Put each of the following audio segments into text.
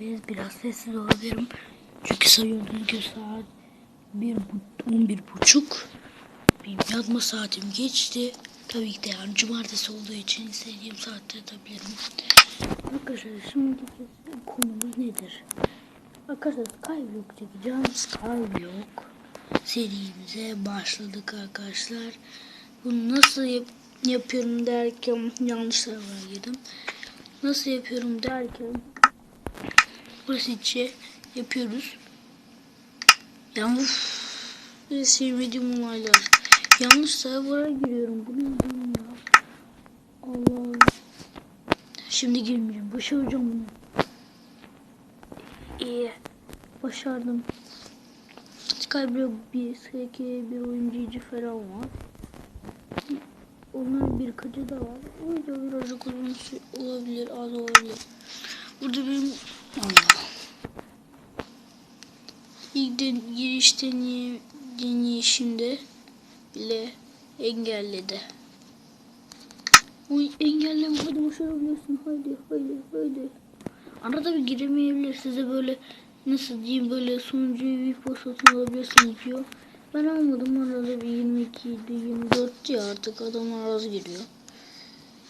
beraberiz. Biraz sessiz olabilirim. Çünkü sayıyordum ki saat bir, bu- 11 buçuk. Benim yatma saatim geçti. Tabii ki de yani cumartesi olduğu için istediğim saatte yatabilirim. Arkadaşlar şimdiki konumuz nedir? Arkadaşlar Skyblock çekeceğim. Skyblock serimize başladık arkadaşlar. Bunu nasıl yap- yapıyorum derken yanlış tarafa girdim. Nasıl yapıyorum derken basitçe yapıyoruz. Uf, bir sevmediğim olaylar. Yanlış server'a giriyorum. Bu ne ya? Allah. Şimdi girmeyeceğim. Başaracağım bunu. İyi. Başardım. Skyblock bir SK bir oyuncu falan var. Onların birkaçı da var. O yüzden birazcık uzun olabilir, az olabilir. Burada benim Allah. Den giriş deney bile engelledi. Oy engelleme hadi başarabiliyorsun hadi hadi hadi. Arada bir giremeyebilir size böyle nasıl diyeyim böyle sunucuyu bir fırsatını alabilirsiniz diyor. Ben almadım arada bir 22 idi 24 ya artık adamlar az giriyor.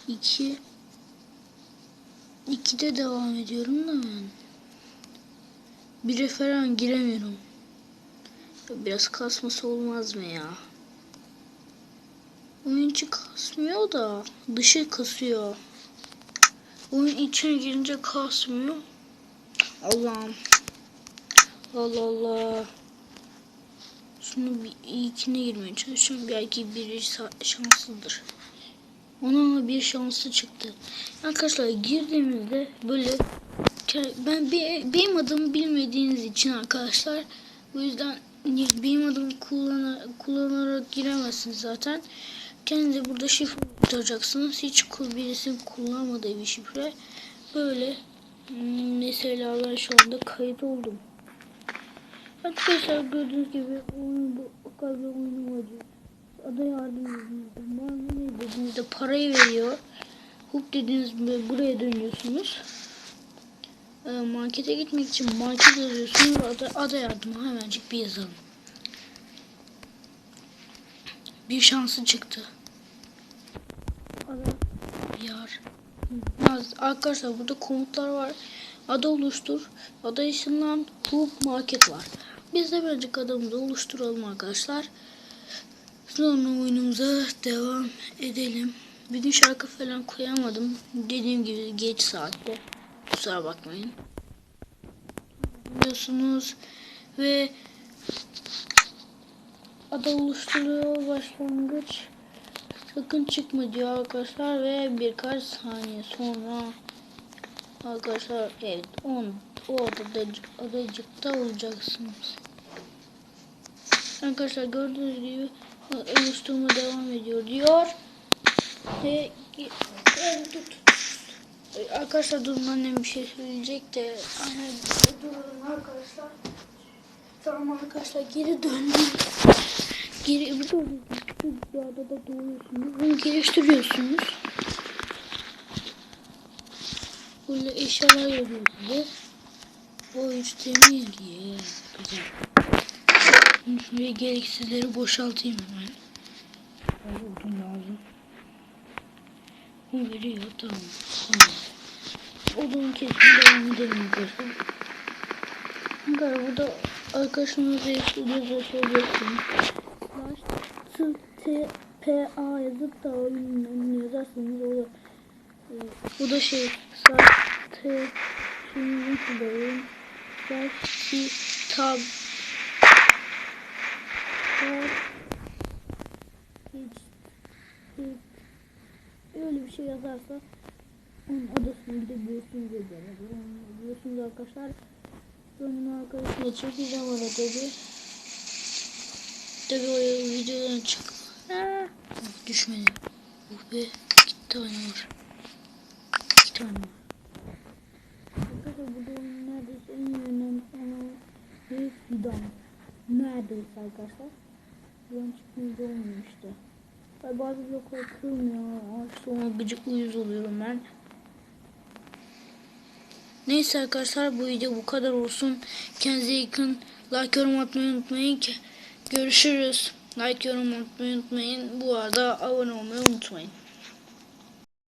2 2'de devam ediyorum da ben. Bire falan giremiyorum. Biraz kasması olmaz mı ya? Oyun içi kasmıyor da dışı kasıyor. Oyun içine girince kasmıyor. Allah'ım. Allah Allah. Şunu bir ilkine girmeye çalışıyorum. Belki biri şanslıdır. Onun bir şansı çıktı. Arkadaşlar girdiğimizde böyle ben benim adımı bilmediğiniz için arkadaşlar bu yüzden benim adımı kullana, kullanarak giremezsiniz zaten. Kendinize burada şifre tutacaksınız. Hiç birisinin kullanmadığı bir şifre. Böyle hmm, mesela ben şu anda kayıt oldum. Arkadaşlar gördüğünüz gibi oyun bu o kadar oyunum acıyor. Ada yardım edin. Bana ne dediğinizde parayı veriyor. Hook dediğinizde buraya dönüyorsunuz. Ee, markete gitmek için market yazıyorsunuz. Ada, ada yardımı hemencik bir yazalım. Bir şansı çıktı. Ada yar. Arkadaşlar burada komutlar var. Ada oluştur. Ada ışınlan. Hook market var. Biz de bence adamımızı oluşturalım arkadaşlar. Sonra oyunumuza devam edelim. Bir gün şarkı falan koyamadım. Dediğim gibi geç saatte. Kusura bakmayın. Biliyorsunuz ve ada oluşturuyor başlangıç. Sakın çıkma diyor arkadaşlar ve birkaç saniye sonra arkadaşlar evet 10 o adada, adacıkta olacaksınız. Arkadaşlar gördüğünüz gibi oluşturma devam ediyor diyor. Ve Evet, tut. Arkadaşlar durun annem bir şey söyleyecek de anne durun arkadaşlar. Tamam arkadaşlar geri döndüm. Geri bir döndüm. Bir adada doğuyorsunuz. Bunu geliştiriyorsunuz. Böyle eşyalar size. O üç demir diye. Güzel. Şimdi gereksizleri boşaltayım hemen. Odun lazım. Bu veriyor tamam. tamam. Odun kesin devam. Arkadaşlar burada arkadaşımızla yazışabilirsiniz. Slash t, t, p, a yazıp da oyunun yazarsınız. O da, e, bu da şey slash t, şimdi oyun slash t, tab öyle bir şey yazarsa onun adasına gidebiliyorsunuz gidebiliyorsunuz arkadaşlar. Sonra arkadaşlar çekeceğim arada bir. Tabii o videodan çık. Ha, düşmedi. Oh be. İki tane var. İki tane var. Arkadaşlar burada neredeyse en önemli ana bir fidan. Neredeyse arkadaşlar. Fidan çıkmayınca olmuyor işte. Tabi bazı bloklar kırmıyor. Sonra gıcık uyuz oluyorum ben. Neyse arkadaşlar bu video bu kadar olsun. Kendinize iyi bakın. Like yorum atmayı unutmayın ki. Görüşürüz. Like yorum atmayı unutmayın. Bu arada abone olmayı unutmayın.